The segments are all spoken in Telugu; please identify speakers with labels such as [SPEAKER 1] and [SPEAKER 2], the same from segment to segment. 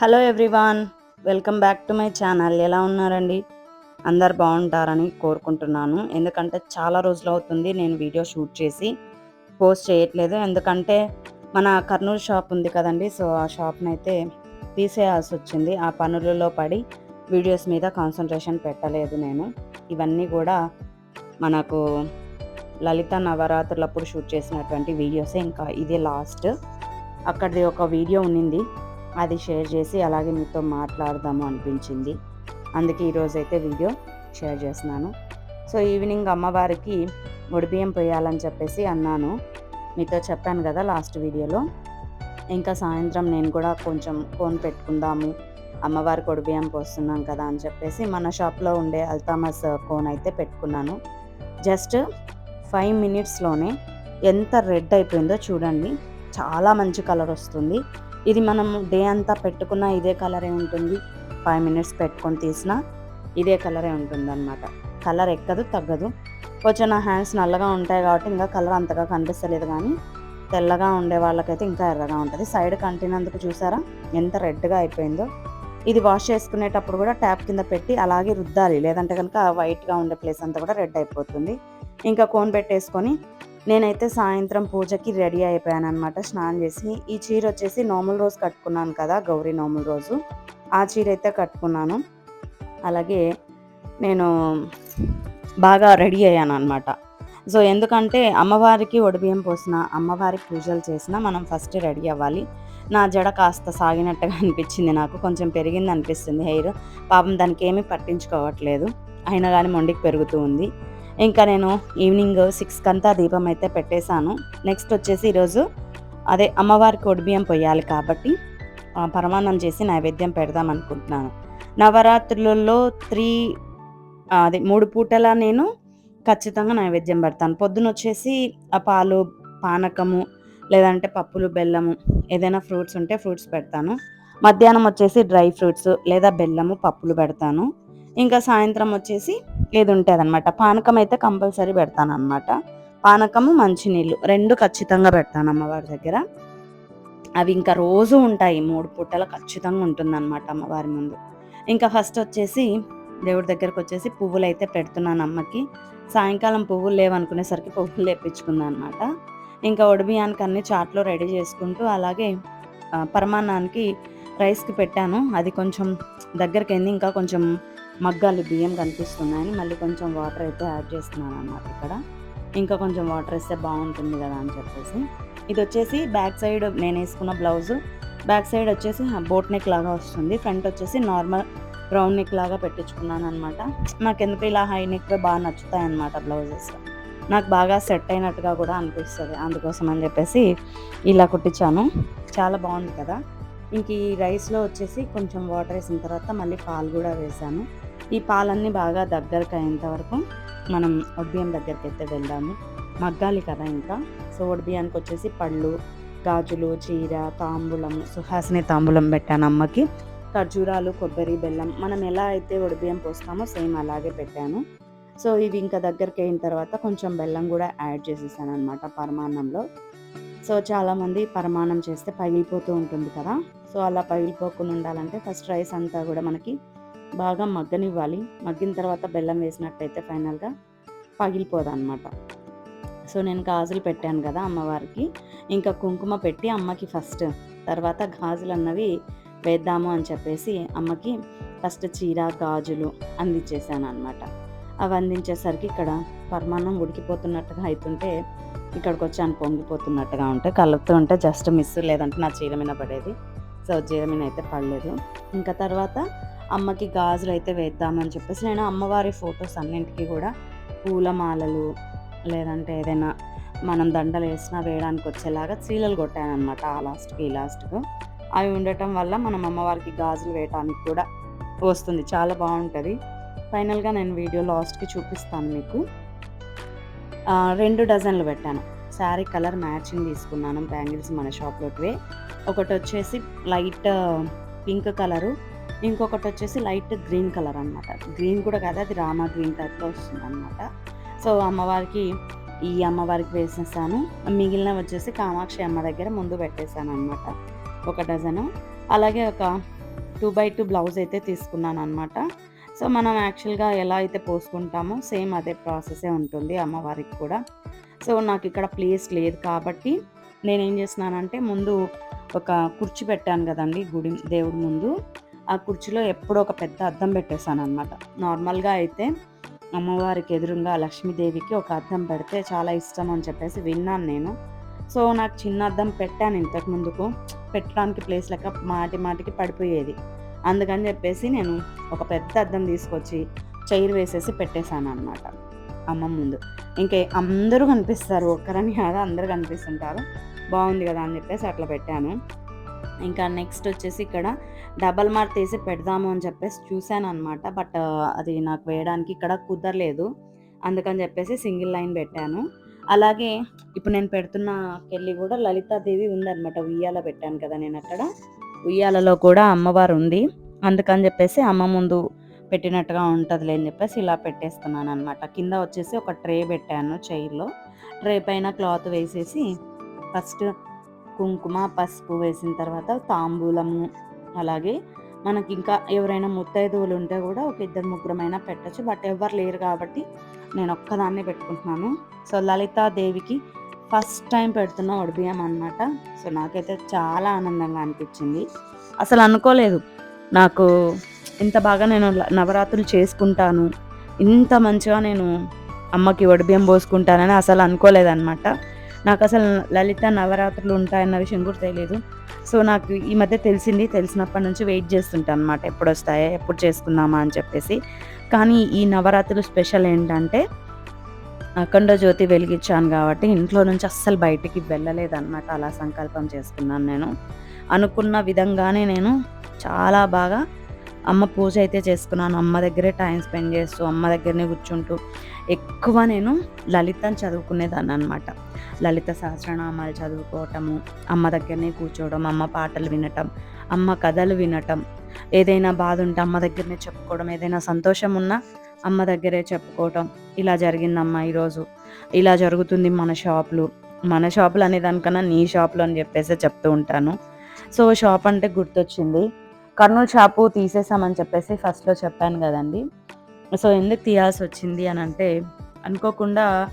[SPEAKER 1] Hello everyone welcome back to my channel. ఎలా ఉన్నారండి? అందరు బాగుంటారని కోరుకుంటున్నాను. ఎందుకంటే చాలా రోజులు అవుతుంది నేను వీడియో షూట్ చేసి పోస్ట్ చేయట్లేదు. ఎందుకంటే మన కర్నూలు షాప్ ఉంది కదండి సో ఆ షాప్ని అయితే తీసేయాల్సి వచ్చింది. ఆ పనులలో పడి వీడియోస్ మీద కాన్సన్ట్రేషన్ పెట్టలేదు నేను. ఇవన్నీ కూడా మనకు లలిత నవరాత్రులప్పుడు షూట్ చేసినటువంటి వీడియోసే ఇంకా ఇదే లాస్ట్. అక్కడిది ఒక వీడియో ఉన్నింది. అది షేర్ చేసి అలాగే మీతో మాట్లాడదాము అనిపించింది. అందుకే ఈరోజు అయితే వీడియో షేర్ చేస్తున్నాను. సో ఈవినింగ్ అమ్మవారికి ఒడిబియ్యం పోయాలని చెప్పేసి అన్నాను. మీతో చెప్పాను కదా లాస్ట్ వీడియోలో. ఇంకా సాయంత్రం నేను కూడా కొంచెం ఫోన్ పెట్టుకుందాము. అమ్మవారి ఒడిబియ్యం పోస్తున్నాం కదా అని చెప్పేసి మన షాప్లో ఉండే అల్తామస్ ఫోన్ అయితే పెట్టుకున్నాను. జస్ట్ ఫైవ్ మినిట్స్లోనే ఎంత రెడ్ అయిపోయిందో చూడండి. చాలా మంచి కలర్ వస్తుంది. ఇది మనం డే అంతా పెట్టుకున్న ఇదే కలరే ఉంటుంది. ఫైవ్ మినిట్స్ పెట్టుకొని తీసిన ఇదే కలరే ఉంటుంది అనమాట కలర్ ఎక్కదు తగ్గదు. కొంచెం నా హ్యాండ్స్ నల్లగా ఉంటాయి కాబట్టి ఇంకా కలర్ అంతగా కనిపిస్తలేదు కానీ తెల్లగా ఉండే వాళ్ళకైతే ఇంకా ఎర్రగా ఉంటుంది. సైడ్ కంటినందుకు చూసారా? ఎంత రెడ్గా అయిపోయిందో. ఇది వాష్ చేసుకునేటప్పుడు కూడా ట్యాప్ కింద పెట్టి అలాగే రుద్దాలి. లేదంటే కనుక వైట్గా ఉండే ప్లేస్ అంతా కూడా రెడ్ అయిపోతుంది. ఇంకా కోన్ పెట్టేసుకొని నేనైతే సాయంత్రం పూజకి రెడీ అయిపోయాను అనమాట స్నానం చేసి ఈ చీర వచ్చేసి నోముల రోజు కట్టుకున్నాను కదా గౌరీ నోముల రోజు ఆ చీర అయితే కట్టుకున్నాను. అలాగే నేను బాగా రెడీ అయ్యాను అనమాట సో ఎందుకంటే అమ్మవారికి ఒడిబియ్యం పోసిన అమ్మవారికి పూజలు చేసిన మనం ఫస్ట్ రెడీ అవ్వాలి. నా జడ కాస్త సాగినట్టుగా అనిపించింది నాకు. కొంచెం పెరిగింది అనిపిస్తుంది హెయిర్. పాపం దానికి ఏమీ పట్టించుకోవట్లేదు. అయినా కానీ మొండికి పెరుగుతూ ఉంది. ఇంకా నేను ఈవినింగ్ సిక్స్కి అంతా దీపం అయితే పెట్టేశాను. నెక్స్ట్ వచ్చేసి ఈరోజు అదే అమ్మవారికి కొడిబియ్యం పోయాలి కాబట్టి పరమాన్నం చేసి నైవేద్యం పెడదాం అనుకుంటున్నాను. నవరాత్రులలో త్రీ అదే మూడు పూటల నేను ఖచ్చితంగా నైవేద్యం పెడతాను. పొద్దున వచ్చేసి ఆ పాలు పానకము లేదంటే పప్పులు బెల్లము ఏదైనా ఫ్రూట్స్ ఉంటే ఫ్రూట్స్ పెడతాను. మధ్యాహ్నం వచ్చేసి డ్రై ఫ్రూట్స్ లేదా బెల్లము పప్పులు పెడతాను. ఇంకా సాయంత్రం వచ్చేసి ఏది ఉంటుంది అనమాట పానకం అయితే కంపల్సరీ పెడతాను అనమాట పానకము మంచినీళ్ళు రెండు ఖచ్చితంగా పెడతాను అమ్మవారి దగ్గర. అవి ఇంకా రోజు ఉంటాయి. మూడు పూటలు ఖచ్చితంగా ఉంటుంది అనమాట అమ్మవారి ముందు. ఇంకా ఫస్ట్ వచ్చేసి దేవుడి దగ్గరకు వచ్చేసి పువ్వులు అయితే పెడుతున్నాను అమ్మకి సాయంకాలం పువ్వులు లేవనుకునేసరికి పువ్వులు లేపించుకున్నాను అనమాట ఇంకా ఒడిబియానికి అన్ని చాట్లో రెడీ చేసుకుంటూ అలాగే పరమాన్నానికి రైస్కి పెట్టాను. అది కొంచెం దగ్గరికి అయింది ఇంకా కొంచెం మగ్గాలి బియ్యం కనిపిస్తున్నాయని మళ్ళీ కొంచెం వాటర్ అయితే యాడ్ చేస్తున్నాను అన్నమాట ఇక్కడ. ఇంకా కొంచెం వాటర్ వేస్తే బాగుంటుంది కదా అని చెప్పేసి. ఇది వచ్చేసి బ్యాక్ సైడ్ నేను వేసుకున్న బ్లౌజు బ్యాక్ సైడ్ వచ్చేసి బోట్ నెక్ లాగా వస్తుంది. ఫ్రంట్ వచ్చేసి నార్మల్ రౌండ్ నెక్ లాగా పెట్టించుకున్నాను అనమాట నాకు ఎందుకు ఇలా హై నెక్ బాగా నచ్చుతాయి అనమాట బ్లౌజెస్ నాకు బాగా సెట్ అయినట్టుగా కూడా అనిపిస్తుంది. అందుకోసం అని చెప్పేసి ఇలా కుట్టించాను. చాలా బాగుంది కదా. ఇంక ఈ రైస్లో వచ్చేసి కొంచెం వాటర్ వేసిన తర్వాత మళ్ళీ పాలు కూడా వేసాను. ఈ పాలన్నీ బాగా దగ్గరకు అయ్యేంత వరకు మనం ఒడిబియ్యం దగ్గరికి అయితే వెళ్దాము మగ్గాలి కదా ఇంకా. సో ఒడిబియ్యానికి వచ్చేసి పళ్ళు గాజులు చీర తాంబూలం సుహాసిని తాంబూలం పెట్టాను అమ్మకి. ఖర్జూరాలు కొబ్బరి బెల్లం మనం ఎలా అయితే ఒడిబియ్యం పోస్తామో సేమ్ అలాగే పెట్టాను. సో ఇవి ఇంకా దగ్గరికి అయిన తర్వాత కొంచెం బెల్లం కూడా యాడ్ చేసేసాను అనమాట పరమాన్నంలో. సో చాలామంది పరమాణం చేస్తే పగిలిపోతూ ఉంటుంది కదా. సో అలా పగిలిపోకుండా ఉండాలంటే ఫస్ట్ రైస్ అంతా కూడా మనకి బాగా మగ్గనివ్వాలి. మగ్గిన తర్వాత బెల్లం వేసినట్టయితే ఫైనల్గా పగిలిపోదు అనమాట సో నేను గాజులు పెట్టాను కదా అమ్మవారికి. ఇంకా కుంకుమ పెట్టి అమ్మకి ఫస్ట్ తర్వాత గాజులు అన్నవి వేద్దాము అని చెప్పేసి అమ్మకి ఫస్ట్ చీర గాజులు అందించేసాను అనమాట అవి అందించేసరికి ఇక్కడ పరమాన్నం ఉడికిపోతున్నట్టుగా అవుతుంటే ఇక్కడికి వచ్చాను పొంగిపోతున్నట్టుగా ఉంటే కలుపుతూ ఉంటే జస్ట్ మిస్ లేదంటే నా చీర మీద పడేది. సో చీర మీద అయితే పడలేదు. ఇంకా తర్వాత అమ్మకి గాజులు అయితే వేద్దామని చెప్పేసి నేను అమ్మవారి ఫొటోస్ అన్నింటికి కూడా పూలమాలలు లేదంటే ఏదైనా మనం దండలు వేసినా వేయడానికి వచ్చేలాగా చీలలు కొట్టాను అనమాట ఆ లాస్ట్కి ఈ లాస్ట్కు అవి ఉండటం వల్ల మనం అమ్మవారికి గాజులు వేయటానికి కూడా వస్తుంది. చాలా బాగుంటుంది. ఫైనల్గా నేను వీడియో లాస్ట్కి చూపిస్తాను మీకు. రెండు డజన్లు పెట్టాను. శారీ కలర్ మ్యాచింగ్ తీసుకున్నాను బ్యాంగిల్స్ మన షాప్లోటివే. ఒకటి వచ్చేసి లైట్ పింక్ కలరు. ఇంకొకటి వచ్చేసి లైట్ గ్రీన్ కలర్ అనమాట గ్రీన్ కూడా కాదు అది రామా గ్రీన్ టైప్లో వస్తుంది అనమాట సో అమ్మవారికి ఈ అమ్మవారికి వేసేసాను. మిగిలిన వచ్చేసి కామాక్షి అమ్మ దగ్గర ముందు పెట్టేశాను అనమాట ఒక డజను. అలాగే ఒక టూ బై టూ బ్లౌజ్ అయితే తీసుకున్నాను అనమాట సో మనం యాక్చువల్గా ఎలా అయితే పోసుకుంటామో సేమ్ అదే ప్రాసెసే ఉంటుంది అమ్మవారికి కూడా. సో నాకు ఇక్కడ ప్లేస్ లేదు కాబట్టి నేనేం చేస్తున్నానంటే ముందు ఒక కుర్చీ పెట్టాను కదండి గుడి దేవుడి ముందు. ఆ కుర్చీలో ఎప్పుడో ఒక పెద్ద అద్దం పెట్టేశాను అనమాట నార్మల్గా అయితే అమ్మవారికి ఎదురుగా లక్ష్మీదేవికి ఒక అద్దం పెడితే చాలా ఇష్టం అని చెప్పేసి విన్నాను నేను. సో నాకు చిన్న అద్దం పెట్టాను ఇంతకు ముందుకు. పెట్టడానికి ప్లేస్ లెక్క మాటి మాటికి పడిపోయేది. అందుకని చెప్పేసి నేను ఒక పెద్ద అద్దం తీసుకొచ్చి చైర్ వేసేసి పెట్టేశాను అనమాట అమ్మ ముందు. ఇంకా అందరూ కనిపిస్తారు. ఒక్కరని కాదు అందరూ కనిపిస్తుంటారు. బాగుంది కదా అని చెప్పేసి అట్లా పెట్టాను. ఇంకా నెక్స్ట్ వచ్చేసి ఇక్కడ డబల్ మార్క్ తీసి పెడదాము అని చెప్పేసి చూశాను అనమాట బట్ అది నాకు వేయడానికి ఇక్కడ కుదరలేదు. అందుకని చెప్పేసి సింగిల్ లైన్ పెట్టాను. అలాగే ఇప్పుడు నేను పెడుతున్న కెళ్ళి కూడా లలితాదేవి ఉందన్నమాట. ఉయ్యాల పెట్టాను కదా నేను అక్కడ. ఉయ్యాలలో కూడా అమ్మవారు ఉంది అందుకని చెప్పేసి అమ్మ ముందు పెట్టినట్టుగా ఉంటుందిలే అని చెప్పేసి ఇలా పెట్టేస్తున్నాను అనమాట కింద వచ్చేసి ఒక ట్రే పెట్టాను చైర్లో. ట్రే పైన క్లాత్ వేసేసి ఫస్ట్ కుంకుమ పసుపు వేసిన తర్వాత తాంబూలము అలాగే మనకి ఇంకా ఎవరైనా ముత్తైదువులు ఉంటే కూడా ఒక ఇద్దరు ముగ్గురమైనా పెట్టచ్చు. బట్ ఎవరు లేరు కాబట్టి నేను ఒక్కదాన్నే పెట్టుకుంటున్నాను. సో లలితాదేవికి ఫస్ట్ టైం పెడుతున్న ఒడిబియ్యం అనమాట సో నాకైతే చాలా ఆనందంగా అనిపించింది. అసలు అనుకోలేదు. నాకు ఇంత బాగా నేను నవరాత్రులు చేసుకుంటాను. ఇంత మంచిగా నేను అమ్మకి ఒడిబియ్యం పోసుకుంటానని అసలు అనుకోలేదన్నమాట. నాకు అసలు లలిత నవరాత్రులు ఉంటాయన్న విషయం కూడా తెలియదు సో నాకు ఈ మధ్య తెలిసింది తెలిసినప్పటి నుంచి వెయిట్ చేస్తుంటాను అనమాట ఎప్పుడు వస్తాయో ఎప్పుడు చేసుకుందామా అని చెప్పేసి. కానీ ఈ నవరాత్రులు స్పెషల్ ఏంటంటే అఖండ జ్యోతి వెలిగించాను కాబట్టి ఇంట్లో నుంచి అస్సలు బయటికి వెళ్ళలేదన్నమాట. అలా సంకల్పం చేసుకున్నాను నేను. అనుకున్న విధంగానే నేను చాలా బాగా అమ్మ పూజ అయితే చేసుకున్నాను. అమ్మ దగ్గరే టైం స్పెండ్ చేస్తూ అమ్మ దగ్గరనే కూర్చుంటూ ఎక్కువ నేను లలితను చదువుకునేదాన్ని అనమాట లలిత సహస్రనామాలు చదువుకోవటము అమ్మ దగ్గరనే కూర్చోవడం అమ్మ పాటలు వినటం అమ్మ కథలు వినటం ఏదైనా బాధ ఉంటే అమ్మ దగ్గరనే చెప్పుకోవడం ఏదైనా సంతోషం ఉన్నా అమ్మ దగ్గరే చెప్పుకోవటం. ఇలా జరిగిందమ్మా ఈరోజు. ఇలా జరుగుతుంది మన షాపులు. మన షాపులు అనే దానికన్నా నీ షాపులు అని చెప్పేసి చెప్తూ ఉంటాను. సో షాప్ అంటే గుర్తొచ్చింది. కర్నూలు షాపు తీసేసామని చెప్పేసి ఫస్ట్లో చెప్పాను కదండి. సో ఎందుకు తీయాల్సి వచ్చింది అని అంటే అనుకోకుండా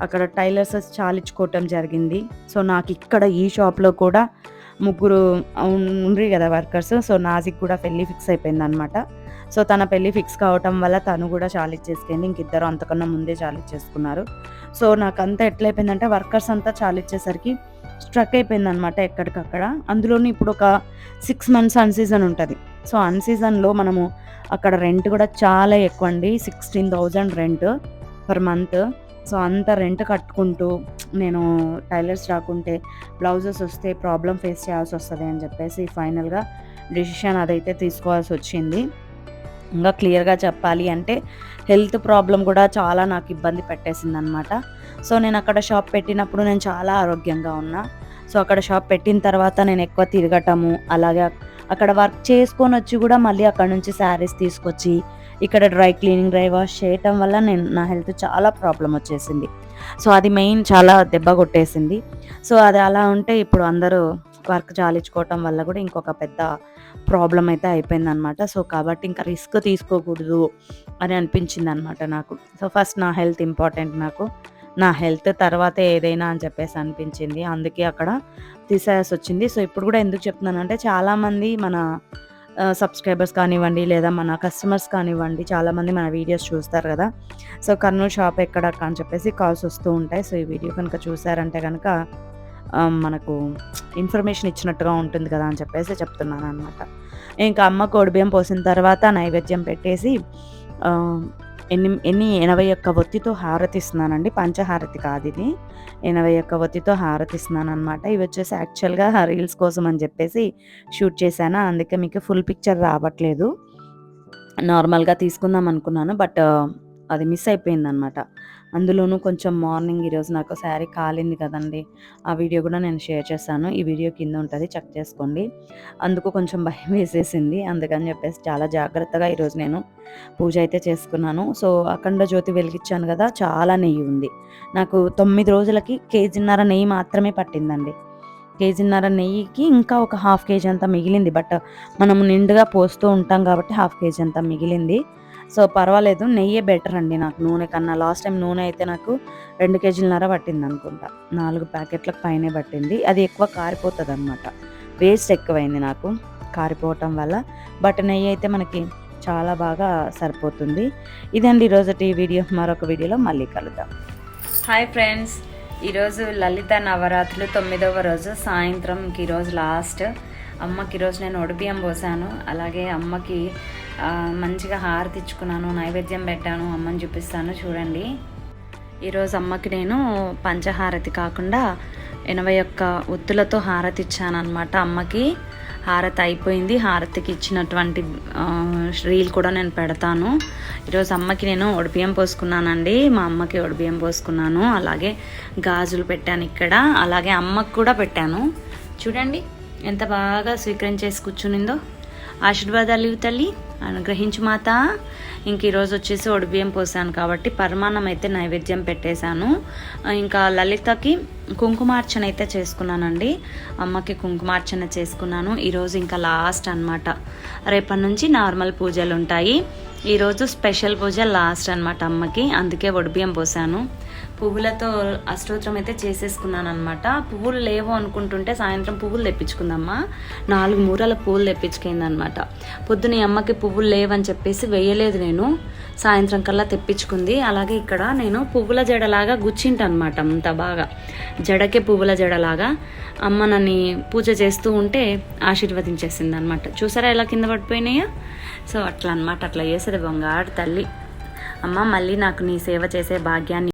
[SPEAKER 1] అక్కడ టైలర్స్ చాలించుకోవటం జరిగింది. సో నాకు ఇక్కడ ఈ షాప్లో కూడా ముగ్గురు ఉండ్రి కదా వర్కర్స్. సో నాజిక్ కూడా పెళ్ళి ఫిక్స్ అయిపోయింది అనమాట సో తన పెళ్ళి ఫిక్స్ కావటం వల్ల తను కూడా చాలిచ్చేసుకుంది ఇంకిద్దరు అంతకన్నా ముందే చాలిచ్చేసుకున్నారు సో నాకు అంతా ఎట్లయిపోయిందంటే వర్కర్స్ అంతా చాలిచ్చేసరికి స్ట్రక్ అయిపోయింది అనమాట ఎక్కడికక్కడ. అందులోని ఇప్పుడు ఒక సిక్స్ మంత్స్ అన్ సీజన్ ఉంటుంది. సో అన్ సీజన్లో మనము అక్కడ రెంట్ కూడా చాలా ఎక్కువ అండి. Sixteen thousand rent per month so అంత రెంట్ కట్టుకుంటూ నేను టైలర్స్ రాకుంటే బ్లౌజెస్ వస్తే ప్రాబ్లం ఫేస్ చేయాల్సి వస్తుంది అని చెప్పేసి ఫైనల్గా డిసిషన్ అదైతే తీసుకోవాల్సి వచ్చింది. ఇంకా క్లియర్గా చెప్పాలి అంటే హెల్త్ ప్రాబ్లం కూడా చాలా నాకు ఇబ్బంది పెట్టేసింది అనమాట సో నేను అక్కడ షాప్ పెట్టినప్పుడు నేను చాలా ఆరోగ్యంగా ఉన్నా. సో అక్కడ షాప్ పెట్టిన తర్వాత నేను ఎక్కువ తిరగటము అలాగే అక్కడ వర్క్ చేసుకొని వచ్చి కూడా మళ్ళీ అక్కడ నుంచి శారీస్ తీసుకొచ్చి ఇక్కడ డ్రై క్లీనింగ్ డ్రై వాష్ చేయటం వల్ల నేను నా హెల్త్ చాలా ప్రాబ్లం వచ్చేసింది. సో అది మెయిన్ చాలా దెబ్బ కొట్టేసింది. సో అది అలా ఉంటే ఇప్పుడు అందరూ వర్క్ చాలించుకోవటం వల్ల కూడా ఇంకొక పెద్ద ప్రాబ్లం అయితే అయిపోయిందనమాట. సో కాబట్టి ఇంకా రిస్క్ తీసుకోకూడదు అని అనిపించింది అనమాట నాకు. సో ఫస్ట్ నా హెల్త్ ఇంపార్టెంట్ నాకు. నా హెల్త్ తర్వాత ఏదైనా అని చెప్పేసి అనిపించింది. అందుకే అక్కడ తీసేయాల్సి వచ్చింది. సో ఇప్పుడు కూడా ఎందుకు చెప్తున్నానంటే చాలామంది మన సబ్స్క్రైబర్స్ కానివ్వండి లేదా మన కస్టమర్స్ కానివ్వండి చాలామంది మన వీడియోస్ చూస్తారు కదా. సో కర్నూలు షాప్ ఎక్కడ అని చెప్పేసి కాల్స్ వస్తూ ఉంటాయి. సో ఈ వీడియో కనుక చూసారంటే కనుక మనకు ఇన్ఫర్మేషన్ ఇచ్చినట్టుగా ఉంటుంది కదా అని చెప్పేసి చెప్తున్నాను అనమాట ఇంకా అమ్మ కోడిబియ్యం పోసిన తర్వాత నైవేద్యం పెట్టేసి ఎన్ని ఎన్ని ఎనభై ఒక్క ఒత్తితో హారతి ఇస్తున్నానండి. పంచహారతి కాదు ఇది. ఎనభై ఒక్క ఒత్తితో హారతి ఇస్తున్నాను అనమాట ఇవి వచ్చేసి యాక్చువల్గా రీల్స్ కోసం అని చెప్పేసి షూట్ చేశాను. అందుకే మీకు ఫుల్ పిక్చర్ రావట్లేదు. నార్మల్గా తీసుకుందాం అనుకున్నాను బట్ అది మిస్ అయిపోయింది అనమాట అందులోనూ కొంచెం మార్నింగ్ ఈరోజు నాకు శారీ కాలింది కదండి. ఆ వీడియో కూడా నేను షేర్ చేశాను. ఈ వీడియో కింద ఉంటుంది చెక్ చేసుకోండి. అందుకు కొంచెం భయం వేసేసింది. అందుకని చెప్పేసి చాలా జాగ్రత్తగా ఈరోజు నేను పూజ అయితే చేసుకున్నాను. సో అఖండ జ్యోతి వెలిగించాను కదా చాలా నెయ్యి ఉంది. నాకు తొమ్మిది రోజులకి కేజీన్నర నెయ్యి మాత్రమే పట్టిందండి. కేజీన్నర నెయ్యికి ఇంకా ఒక హాఫ్ కేజీ అంతా మిగిలింది. బట్ మనం నిండుగా పోస్తూ ఉంటాం కాబట్టి హాఫ్ కేజీ అంతా మిగిలింది. సో పర్వాలేదు నెయ్యే బెటర్ అండి నాకు నూనె కన్నా. లాస్ట్ టైం నూనె అయితే నాకు రెండు కేజీలన్నర పట్టింది అనుకుంటా. నాలుగు ప్యాకెట్లకు పైనే పట్టింది. అది ఎక్కువ కారిపోతుంది అనమాట వేస్ట్ ఎక్కువైంది నాకు కారిపోవటం వల్ల. బట్ నెయ్యి అయితే మనకి చాలా బాగా సరిపోతుంది. ఇదండి ఈరోజు వీడియో. మరొక వీడియోలో మళ్ళీ కలుద్దాం. హాయ్ ఫ్రెండ్స్ ఈరోజు లలిత నవరాత్రులు తొమ్మిదవ రోజు. సాయంత్రం ఈరోజు లాస్ట్ అమ్మకి ఈరోజు నేను ఒడిబియ్యం పోసాను. అలాగే అమ్మకి మంచిగా హారతి ఇచ్చుకున్నాను నైవేద్యం పెట్టాను అమ్మని చూపిస్తాను చూడండి. ఈరోజు అమ్మకి నేను పంచహారతి కాకుండా ఎనభై ఒక్క ఒత్తులతో హారతి ఇచ్చాను అనమాట అమ్మకి. హారతి అయిపోయింది హారతికి ఇచ్చినటువంటి రీల్ కూడా నేను పెడతాను. ఈరోజు అమ్మకి నేను ఒడిపియం పోసుకున్నానండి మా అమ్మకి ఒడిపియం పోసుకున్నాను. అలాగే గాజులు పెట్టాను ఇక్కడ అలాగే అమ్మకు కూడా పెట్టాను. చూడండి ఎంత బాగా స్వీకరించేసి కూర్చునిందో. ఆశీర్వాదాలు ఇవి తల్లి. అనుగ్రహించు మాత. ఇంక ఈరోజు వచ్చేసి ఒడిబియ్యం పోసాను కాబట్టి పరమాన్నం అయితే నైవేద్యం పెట్టేశాను. ఇంకా లలితకి కుంకుమార్చన అయితే చేసుకున్నానండి. అమ్మకి కుంకుమార్చన చేసుకున్నాను. ఈరోజు ఇంకా లాస్ట్ అన్నమాట. రేపటి నుంచి నార్మల్ పూజలు ఉంటాయి. ఈరోజు స్పెషల్ పూజ లాస్ట్ అన్నమాట అమ్మకి. అందుకే ఒడిబియ్యం పోసాను. పువ్వులతో అష్టోత్తరం అయితే చేసేసుకున్నాను అనమాట పువ్వులు లేవు అనుకుంటుంటే సాయంత్రం పువ్వులు తెప్పించుకుందమ్మా. నాలుగు మూరల పువ్వులు తెప్పించుకుంది అనమాట పొద్దున ఈ అమ్మకి పువ్వులు లేవని చెప్పేసి వేయలేదు నేను. సాయంత్రం కల్లా తెప్పించుకుంది. అలాగే ఇక్కడ నేను పువ్వుల జడలాగా గుచ్చింటనమాట అంత బాగా. జడకే పువ్వుల జడలాగా. అమ్మ నన్ను పూజ చేస్తూ ఉంటే ఆశీర్వదించేసింది అనమాట చూసారా ఎలా కింద పడిపోయినాయా? సో అట్లా అనమాట అట్లా చేసేది బొంగాడు తల్లి. అమ్మ మళ్ళీ నాకు నీ సేవ చేసే భాగ్యాన్ని